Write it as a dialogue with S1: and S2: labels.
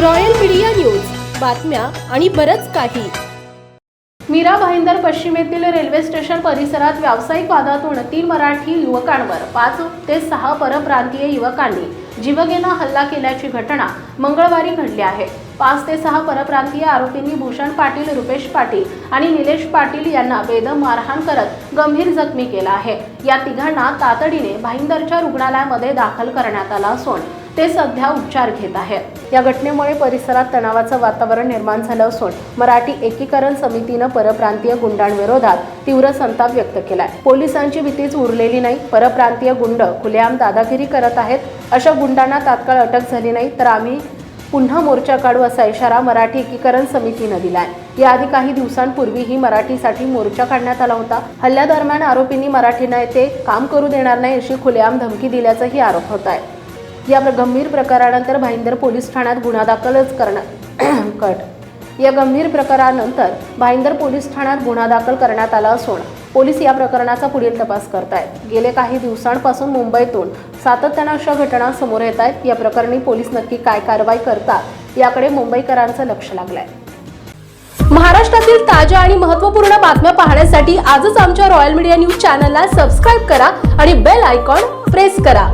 S1: Royal media news. बातम्या आणि बरंच काही.
S2: मीरा भाईंदर पश्चिमेतील रेल्वे स्टेशन परिसरात व्यावसायिक वादातून तीन मराठी युवकांवर पाच ते सहा परप्रांतीय युवकांनी जीवघेणा हल्ला केल्याची घटना मंगळवारी घडली आहे. पाच ते सहा परप्रांतीय आरोपींनी भूषण पाटील रुपेश पाटील आणि निलेश पाटील यांना बेदम मारहाण करत गंभीर जखमी केला आहे. या तिघांना तातडीने भाईंदरच्या रुग्णालयामध्ये दाखल करण्यात आला असून ते सध्या उपचार घेत आहेत. या घटनेमुळे परिसरात तणावाचं वातावरण निर्माण झालं असून मराठी एकीकरण समितीनं परप्रांतीय गुंडांविरोधात तीव्र संताप व्यक्त केलाय. पोलिसांची भीतीच उरलेली नाही. परप्रांतीय गुंड खुलेआम दादागिरी करत आहेत. अशा गुंडांना तात्काळ अटक झाली नाही तर आम्ही पुन्हा मोर्चा काढू असा इशारा मराठी एकीकरण समितीनं दिलाय. याआधी काही दिवसांपूर्वीही मराठीसाठी मोर्चा काढण्यात आला होता. हल्ल्यादरम्यान आरोपींनी मराठीनं येथे काम करू देणार नाही अशी खुलेआम धमकी दिल्याचाही आरोप होत आहे. या प्र- गंभीर प्रकारानंतर भाईंदर पोलीस ठाण्यात गुन्हा दाखलच करण्यात कट. या गंभीर प्रकारानंतर भाईंदर पोलीस ठाण्यात गुन्हा दाखल करण्यात आला असून पोलीस या प्रकरणाचा पुढील तपास करतायत. गेले काही दिवसांपासून मुंबईतून सातत्यानं अशा घटना समोर येत आहेत या प्रकरणी पोलीस नक्की काय कारवाई करतात याकडे मुंबईकरांचं लक्ष लागलंय.
S1: महाराष्ट्रातील ताज्या आणि महत्त्वपूर्ण बातम्या पाहण्यासाठी आजच आमच्या रॉयल मीडिया न्यूज चॅनलला सबस्क्राईब करा आणि बेल आयकॉन प्रेस करा.